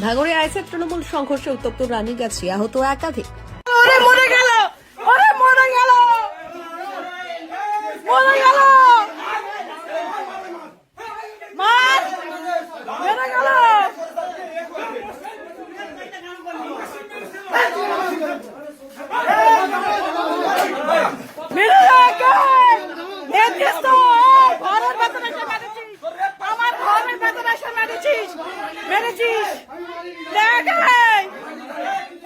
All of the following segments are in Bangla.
ভাঙড়ে আইসে তৃণমূল সংঘর্ষে উত্তপ্ত রানীগাছি আহত একাধিক ওরে মরে গেল ওরে মরে গেল মরে গেল মার মরে গেল মেরে রাখে নির্দিষ্ট ঘরের ভেতরে এসে মেরেছিস আমার ঘরের ভেতরে এসে মেরেছিস মেরেছিস দেখ এই,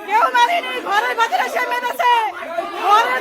কেউ মারেনি ঘরের ভেতরে এসে মেরেছে ঘরের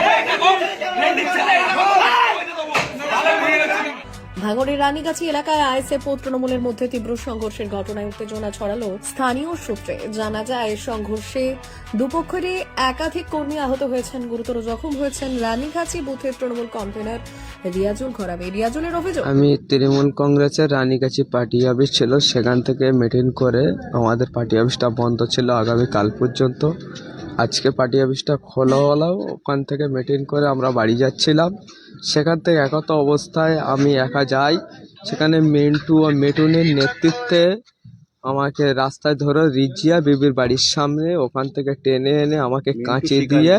ভাঙড়ের রানীগাছি এলাকায় আইএসএফ ও তৃণমূলের মধ্যে তীব্র সংঘর্ষের ঘটনায় উত্তেজনা ছড়ালো স্থানীয় সূত্রে। জানা যায়, সংঘর্ষে দুপক্ষেরই একাধিক কর্মী আহত হয়েছেন। গুরুতর জখম হয়েছেন রানীগাছি বুথের তৃণমূল কনভেনর রিয়াজুল ঘরামি। রিয়াজুলের অভিযোগ? আমি তৃণমূল কংগ্রেসের রানীগাছি পার্টি অফিস ছিল। সেখান থেকে মিটিং করে আমাদের পার্টি অফিসটা বন্ধ ছিল আগামী কাল পর্যন্ত। আজকে পার্টি অফিসটা খোলা হলো ওখান থেকে মিটিং করে আমরা বাড়ি যাচ্ছিলাম। সেখান থেকে একত অবস্থায় আমি একা যাই। সেখানে মিন্টু ও মিটুনের নেতৃত্বে আমাকে রাস্তায় ধরে রিজিয়া বিবির বাড়ির সামনে ওখান থেকে টেনে এনে আমাকে কাঁচি দিয়ে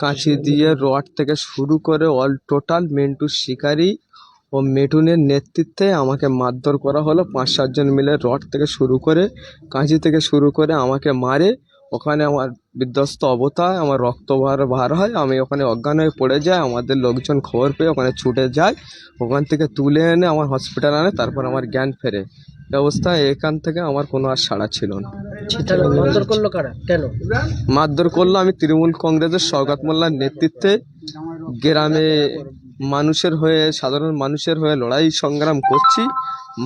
কাঁচি দিয়ে রড থেকে শুরু করে অল টোটাল মেন্টু শিকারি ও মেটুনের নেতৃত্বে আমাকে মারধর করা হলো। পাঁচ সাতজন মিলে রড থেকে শুরু করে কাঁচি থেকে শুরু করে আমাকে মারে। ওখানে আমার বিধ্বস্ত অবতায় আমার রক্ত বার বার হয় আমি ওখানে অজ্ঞান হয়ে পড়ে যাই আমাদের লোকজন খবর পেয়ে ওখানে ছুটে যায় ওখান থেকে তুলে এনে আমার হসপিটাল আনে তারপর আমার জ্ঞান ফেরে। এই অবস্থায় এখান থেকে আমার কোনো আর সাড়া ছিল না। মারধর করল কারা? কেন? মারধর করল আমি তৃণমূল কংগ্রেসের শওকাত মোল্লার নেতৃত্বে। গ্রামে মানুষের হয়ে সাধারণ মানুষের হয়ে লড়াই সংগ্রাম করছি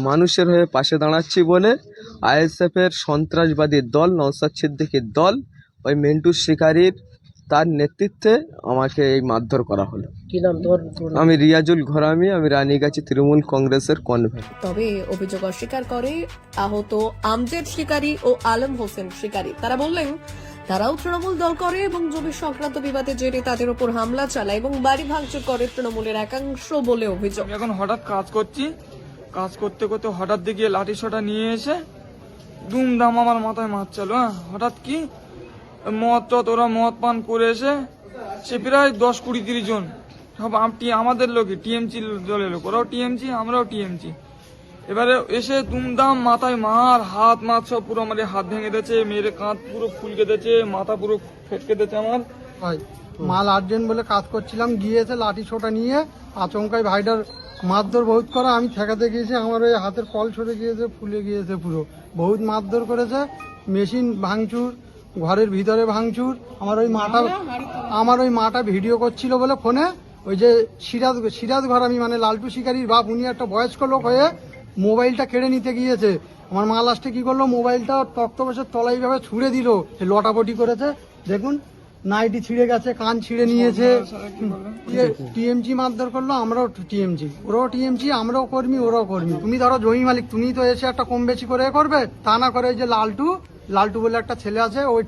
মানুষের হয়ে পাশে দাঁড়াচ্ছি বলে আইএসএফ এর সন্ত্রাসবাদী দল নওসাদ সিদ্দিকির দল ওই মেন্টু শিকারির তার নেতৃত্বে আমাকে এই মারধর করা হলো। কি নাম তোমার? আমি রিয়াজুল ঘরামি আমি রানীগাছি তৃণমূল কংগ্রেসের কনভেনর তবে অভিযোগ অস্বীকার করে আহত আমজেদ শিকারী ও আলম হোসেন শিকারী। তারা বললেন তারাও তৃণমূল দল করে এবং জমি সংক্রান্ত বিবাদের জেরে তাদের উপর হামলা চালায় এবং বাড়ি ভাঙচুর করে তৃণমূলের একাংশ বলে অভিযোগ। এখন হঠাৎ কাজ করছি। কাজ করতে করতে হঠাৎ দিকে লাঠি সোটা নিয়ে এসে দুমদাম আমার মাথায় মাছ চালো হ্যাঁ? হঠাৎ কি? মদ টদ, ওরা মদ পান করে এসে সে প্রায় দশ কুড়ি তিরিশ জন। সব আমাদের লোকই, টিএমসি দলের লোক, ওরাও টিএমসি, আমরাও টিএমসি। এবারে এসে দুমদাম মাথায় মার, হাত মাত সব পুরো আমার হাত ভেঙে দিয়েছে মেয়ের কাঁধ পুরো ফুলকে দিয়েছে, মাথা পুরো ফেটকে দিয়েছে আমার। ভাই, মাল আর্জেন্ট বলে কাজ করছিলাম গিয়েছে লাঠি ছোটা নিয়ে আচমকাই ভাইটার মারধর বহুত করা, আমি ঠেকাতে গিয়েছি, আমার ওই হাতের কল সরে গিয়েছে, ফুলে গিয়েছে পুরো। বহুত মারধর করেছে মেশিন ভাঙচুর ঘরের ভিতরে ভাঙচুর আমার ওই মাটা আমার ওই মাটা ভিডিও করছিল বলে ফোনে ওই যে সিরাজ সিরাজ ঘর আমি মানে লালটু শিকারির বাপ উনি একটা বয়স্ক লোক হয়ে মোবাইলটা কেড়ে নিতে গিয়েছে। আমার মা লাস্টে কি করল মোবাইলটা তক্ত বসে তলাইভাবে ছুঁড়ে দিল সে লটাপটি করেছে। দেখুন নাইটি ছিঁড়ে গেছে কান ছিঁড়ে নিয়েছে। টিএমজি মারধর করল আমরাও টিএমজি। ওরাও টিএমজি আমরাও কর্মী ওরাও কর্মী। তুমি ধরো জমি মালিক তুমি তো এসে একটা কম বেশি করে এ করবে তা না করে ওই যে লালটু লালটু বলে একটা ছেলে আছে ওই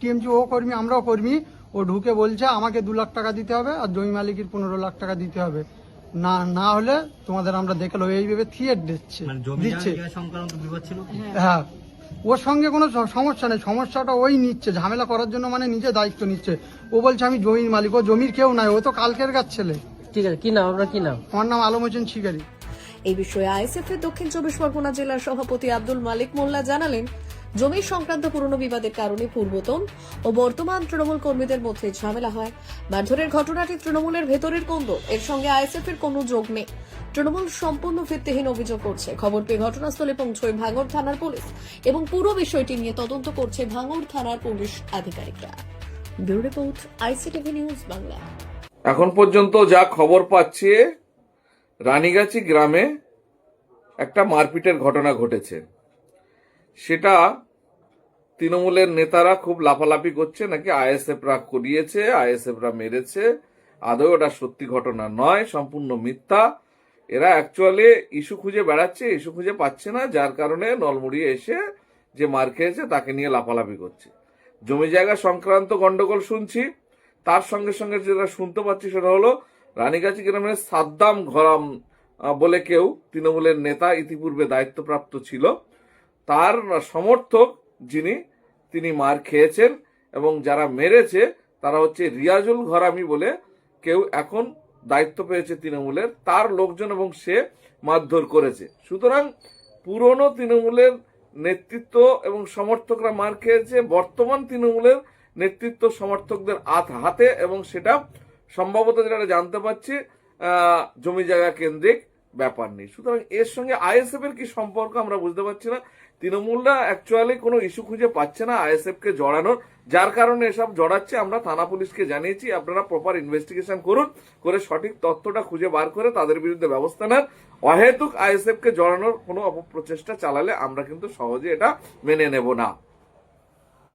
টিএমজি ও কর্মী আমরাও কর্মী। ও ঢুকে বলছে আমাকে দু লাখ টাকা দিতে হবে আর জমি মালিকের পনেরো লাখ টাকা দিতে হবে। না না হলে তোমাদের আমরা দেখল এইভাবে থিয়েট দিচ্ছে। দিচ্ছে। হ্যাঁ। ওর সঙ্গে কোনো সমস্যা নেই। সমস্যাটা ওই নিচ্ছে ঝামেলা করার জন্য মানে নিজে দায়িত্ব নিচ্ছে। ও বলছে আমি জমির মালিক ও জমির কেউ নাই ও তো কালকের গাছ ছেলে। ঠিক আছে কি নাম আপনার কি নাম? আমার নাম আলম হোসেন শিকারী। এই বিষয়ে আইএসএফ এর দক্ষিণ চব্বিশ পরগনা জেলার সভাপতি আব্দুল মালিক মোল্লা জানালেন জমি সংক্রান্ত পুরনো বিবাদের কারণে পূর্বতন ও বর্তমান তৃণমূল কর্মীদের মধ্যে ঝামেলা হয়। মারধরের ঘটনাটি তৃণমূলের ভেতরের কোন্দল। এর সঙ্গে আইএসএফ এর কোনো যোগ নেই। তৃণমূল সম্পূর্ণ ভিত্তিহীন অভিযোগ করছে। খবর পেয়ে ঘটনাস্থলে পৌঁছয় ভাঙড় থানার পুলিশ এবং পুরো বিষয়টি নিয়ে তদন্ত করছে ভাঙড় থানার পুলিশ আধিকারিকরা। নিউজ বাংলা। এখন পর্যন্ত যা খবর পাচ্ছি, রানীগাছি গ্রামে একটা মারপিটের ঘটনা ঘটেছে। সেটা তৃণমূলের নেতারা খুব লাফালাফি করছে, নাকি আইএসএফরা করিয়েছে, আইএসএফরা মেরেছে। আদৌ ওটা সত্যি ঘটনা নয়, সম্পূর্ণ মিথ্যা। এরা অ্যাকচুয়ালি ইস্যু খুঁজে বেড়াচ্ছে ইস্যু খুঁজে পাচ্ছে না, যার কারণে নলমুড়িয়ে এসে যে মার খেয়েছে, তাকে নিয়ে লাফালাফি করছে। জমি জায়গা সংক্রান্ত গন্ডগোল শুনছি। তার সঙ্গে সঙ্গে যেটা শুনতে পাচ্ছি সেটা হলো, রানীগাছি গ্রামের সাদ্দাম ঘরাম বলে কেউ তৃণমূলের নেতা ইতিপূর্বে দায়িত্বপ্রাপ্ত ছিল। তার সমর্থক যিনি, তিনি মার খেয়েছেন এবং যারা মেরেছে, তারা হচ্ছে রিয়াজুল ঘরামি বলে কেউ এখন দায়িত্ব পেয়েছে তৃণমূলের, তার লোকজন এবং সে মারধর করেছে। সুতরাং পুরনো তৃণমূলের নেতৃত্ব এবং সমর্থকরা মার খেয়েছে, বর্তমান তৃণমূলের নেতৃত্ব সমর্থকদের আত হাতে এবং সেটা সম্ভবত যেটা জানতে পারছি জমি জায়গা কেন্দ্রিক ব্যাপার নেই। সুতরাং এর সঙ্গে আইএসএফ এর কি সম্পর্ক আমরা বুঝতে পারছি না। তৃণমূলরা অ্যাকচুয়ালি কোনো ইস্যু খুঁজে পাচ্ছে না আইএসএফ কে জড়ানোর। যার কারণে এসব জড়াচ্ছে, আমরা থানা পুলিশকে জানিয়েছি, আপনারা প্রপার ইনভেস্টিগেশন করুন, করে সঠিক তথ্যটা খুঁজে বার করে তাদের বিরুদ্ধে ব্যবস্থা নেন। অহেতুক আইএসএফ কে জড়ানোর কোনো অপপ্রচেষ্টা চালালে আমরা কিন্তু সহজে এটা মেনে নেব না।